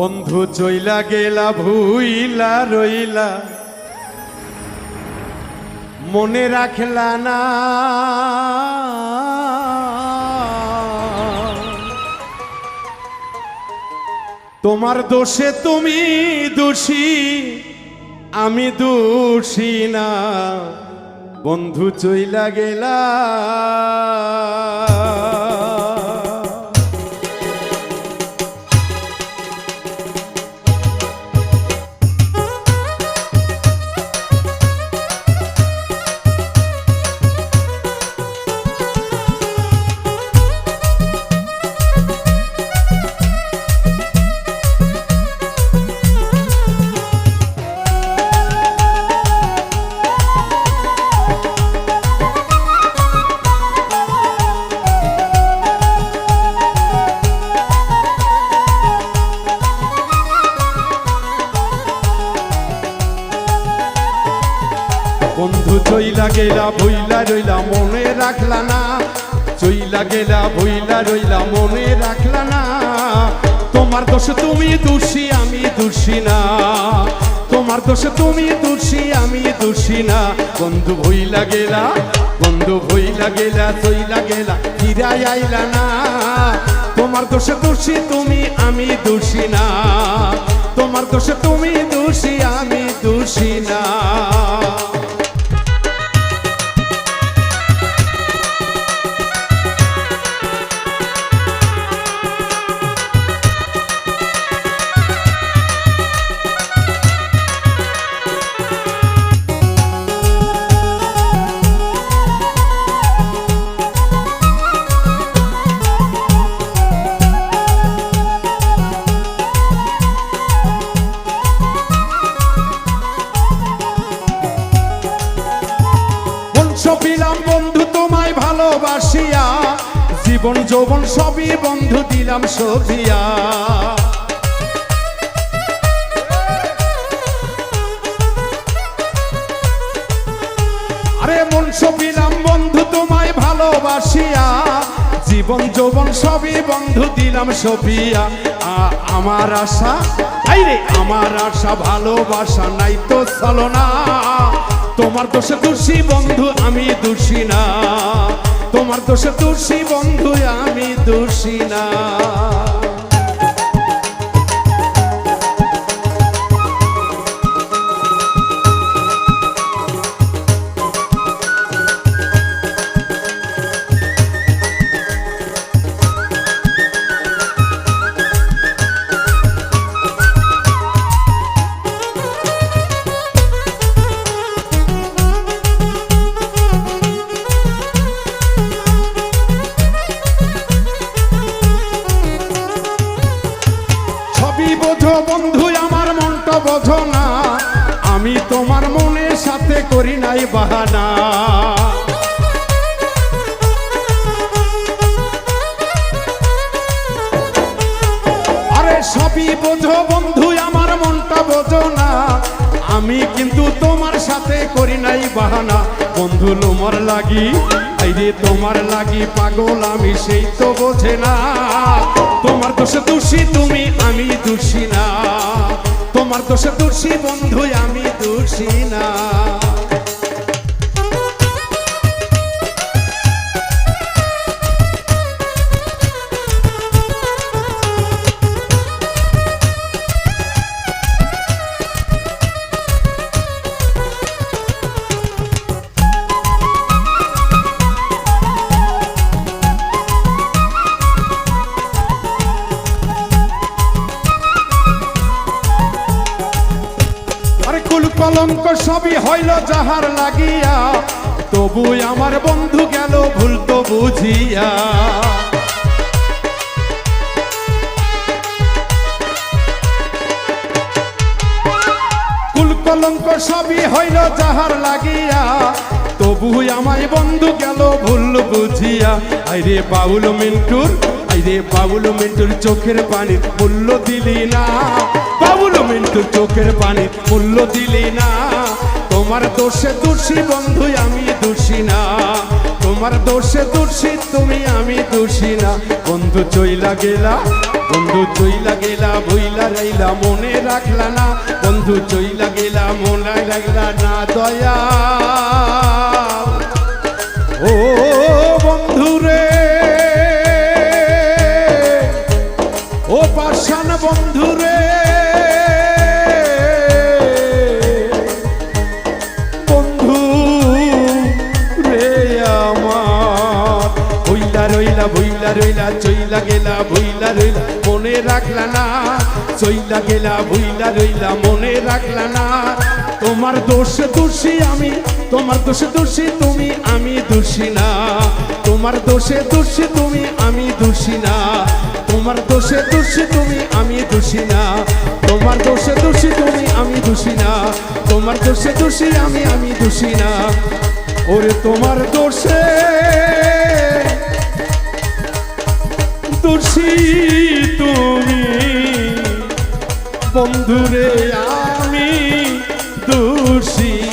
বন্ধু চইলা গেলা, ভুইলা, রইলা। মনে রাখলা না। তোমার দোষে তুমি দোষী, আমি দোষী না। বন্ধু চইলা গেলা। বন্ধু, চইলা গেলা ভইলা রইলা, মনে রাখলা না। চইলা গেলা ভইলা রইলা, মনে রাখলা না। তোমার দোষ তুমি দোষী, আমি দোষী না। তোমার দোষ তুমি দোষী, আমি দোষী না। বন্ধু ভইলা গেলা, বন্ধু ভইলা গেলা, চইলা গেলা, ফিরাই আইলা না। তোমার দোষ দোষী তুমি, আমি দোষী না। তোমার দোষ তুমি দোষী, আমি দোষী না। বংশ বন্ধু, তোমায় ভালোবাসিয়া। জীবন যৌবন সবই বন্ধু দিলাম সবিয়া আরে বন্ধু, তোমায় ভালোবাসিয়া। জীবন যৌবন সবই বন্ধু দিলাম সবিয়া আ- আমার আশা আমার আশা ভালোবাসা নাই তো চলো না। তোমার দোষে দোষী বন্ধু আমি দোষী না। তোমার দোষে দোষী বন্ধু আমি দোষী না। আমি তোমার মনের সাথে করি নাই বাহানা। আরে সবই বোঝো বন্ধু, আমার মনটা বোঝো না। আমি কিন্তু তোমার সাথে করি নাই বাহানা। বন্ধু লোমর লাগি, আইরে তোমার লাগি পাগল, আমি সেই তো বোঝে না। তোমার দোষে দোষী তুমি, আমি দোষী তোমার দোষে দোষী বন্ধু আমি দোষী না। কলঙ্ক সবই হইল যাহার লাগিয়া। তবু আমার বন্ধু গেল ভুল তো বুঝিয়া। কুল কলঙ্ক সবই হইল যাহার লাগিয়া। তবু আমায় বন্ধু গেল ভুল বুঝিয়া। আইরে বাউল মিন্টুর, আইরে বাউল মিন্টুর চোখের পানি মূল্য দিলি না। বাউল মিন্টুর চোখের পানি, মূল্য দিলি না। তোমার দোষে দোষী বন্ধু আমি দোষী না। তোমার দোষে দোষী তুমি আমি দোষী না। বন্ধু চইলা গেলা, বন্ধু চইলা গেলা বইলা রইলা, মনে রাখলা না। বন্ধু চইলা গেলা, মনে রাখলা না দয়া ও বন্ধু রে, ও পাশান বন্ধু রইলা রইলা চইলা গেলা, বইলা রইলা, মনে রাখলা না। চইলা গেলা, বইলা রইলা, মনে রাখলা না। তোমার দোষ দোষী আমি, তোমার দোষে দোষী তুমি, আমি দোষী না। তোমার দোষে দোষী তুমি, আমি দোষী না। তোমার দোষে দোষী তুমি, আমি দোষী না। তোমার দোষে দোষী তুমি, আমি দোষী না। তোমার দোষে দোষী আমি আমি দোষী না। ওরে তোমার দোষে দোষী তুমি বন্ধুরে আমি দোষী